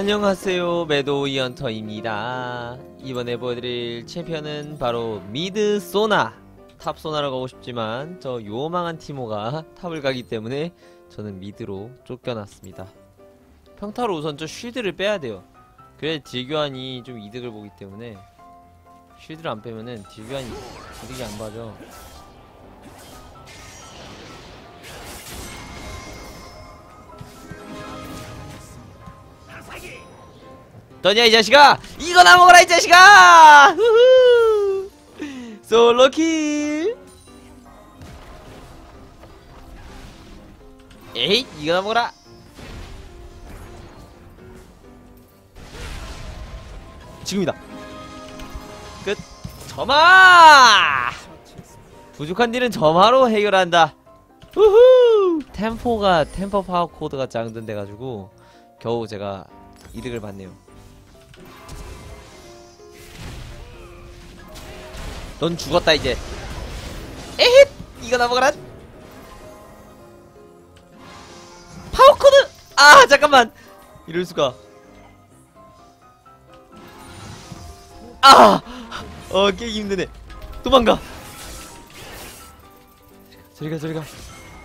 안녕하세요 매도 이언터입니다. 이번에 보여드릴 챔피언은 바로 미드 소나 탑 소나로 가고 싶지만 저 요망한 티모가 탑을 가기 때문에 저는 미드로 쫓겨났습니다. 평타로 우선 저 쉴드를 빼야 돼요. 그래야 딜교환이 좀 이득을 보기 때문에 쉴드를 안 빼면은 딜교환이 이득이 안 봐져 너냐 이 자식아? 이거나 먹어라 이 자식아! 후후! 솔로킬! 에이 이거나 먹어라! 지금이다. 끝. 점화! 부족한 일은 점화로 해결한다. 후후! 템포가 템포 파워 코드가 짱든 돼가지고 겨우 제가 이득을 봤네요. 넌 죽었다 이제. 에헷! 이거 나 먹어라 파워코드! 아 잠깐만! 이럴수가. 아 어 깨기 힘드네. 도망가! 저리가 저리가.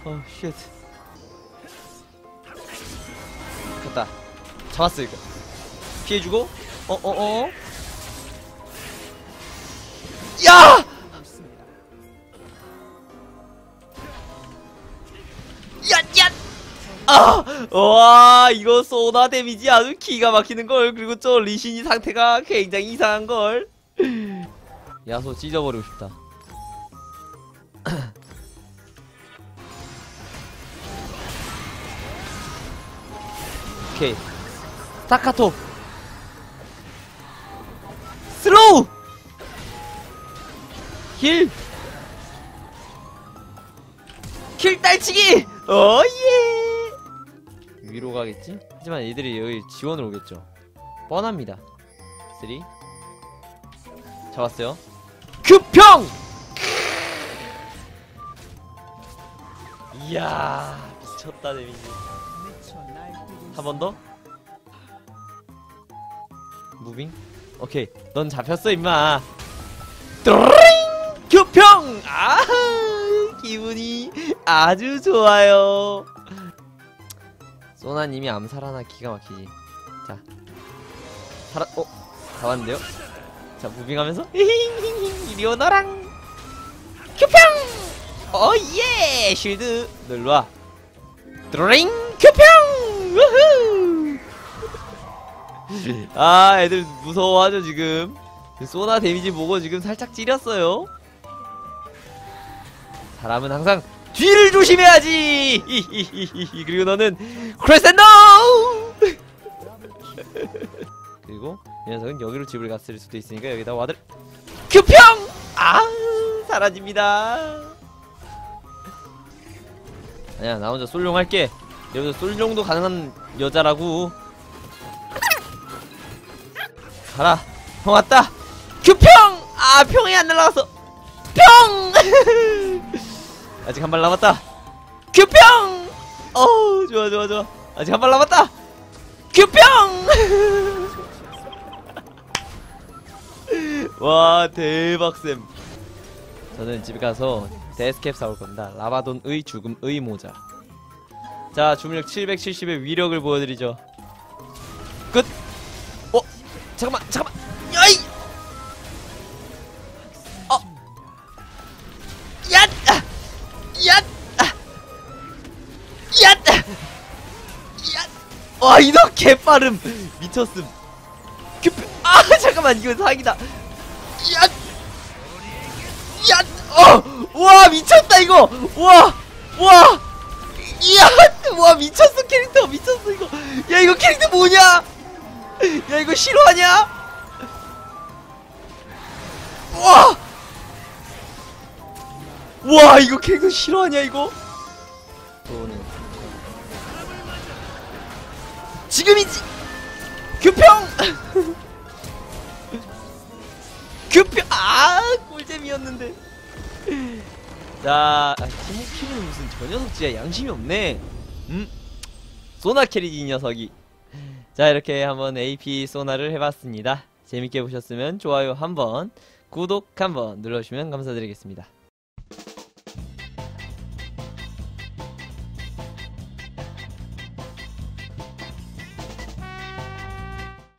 어쉣. 갔다 잡았어 이거 피해주고 어어어 야! 야, 야! 아! 와, 이거 소나 데미지 아주 기가 막히는걸. 그리고 저 리신이 상태가 굉장히 이상한걸. 야소 찢어버리고 싶다. 오케이. 스타카토! 슬로우! 킬! 킬 딸치기! 어예! 위로 가겠지? 하지만 얘들이 여기 지원을 오겠죠. 뻔합니다. 3 잡았어요. 급평! 이야 미쳤다 데미지. 한 번 더? 무빙? 오케이 넌 잡혔어 임마. 뚜링! 교평! 아 기분이 아주 좋아요. 소나님이 암살 하나 기가 막히지. 자, 살아, 어, 잡았는데요? 자, 무빙하면서 이리 오너랑 교평! 어 예! 쉴드 놀러 와. 뚜링! 교평! 아, 애들 무서워하죠 지금. 소나 데미지 보고 지금 살짝 찌렸어요. 사람은 항상 뒤를 조심해야지. 그리고 너는 크레센도. 그리고 이 녀석은 여기로 집을 갔을 수도 있으니까 여기다 와들 규평. 아 사라집니다. 아니야 나 혼자 솔룡 할게. 여기서 솔룡도 가능한 여자라고. 가라. 형 왔다. 규평! 아, 평이 안 날라갔어. 평! 아직 한 발 남았다. 규평! 어우, 좋아, 좋아, 좋아. 아직 한 발 남았다. 규평! 와, 대박쌤. 저는 집에 가서 데스캡 사올 겁니다. 라바돈의 죽음의 모자. 자, 주물력 770의 위력을 보여드리죠. 끝! 어? 잠깐만, 잠깐만! 야이! 어! 야! 아! 야! 아! 야! 아! 야! 와, 이너 개빠름! 미쳤음. 규표, 아, 잠깐만, 이거 사기다. 야! 야! 어! 와, 미쳤다, 이거! 와! 와! 이야! 와, 미쳤어, 야, 이거 싫어하냐? 와! 와 이거 캐릭터 싫어하냐 이거? 지금이지! 규평! 규평! 아 꿀잼이었는데 자 아, 티모키는 무슨 저 녀석 진짜 양심이 없네 음? 소나 캐리지 이 녀석이 자 이렇게 한번 AP 소나를 해봤습니다. 재밌게 보셨으면 좋아요 한번 구독 한번 눌러주시면 감사드리겠습니다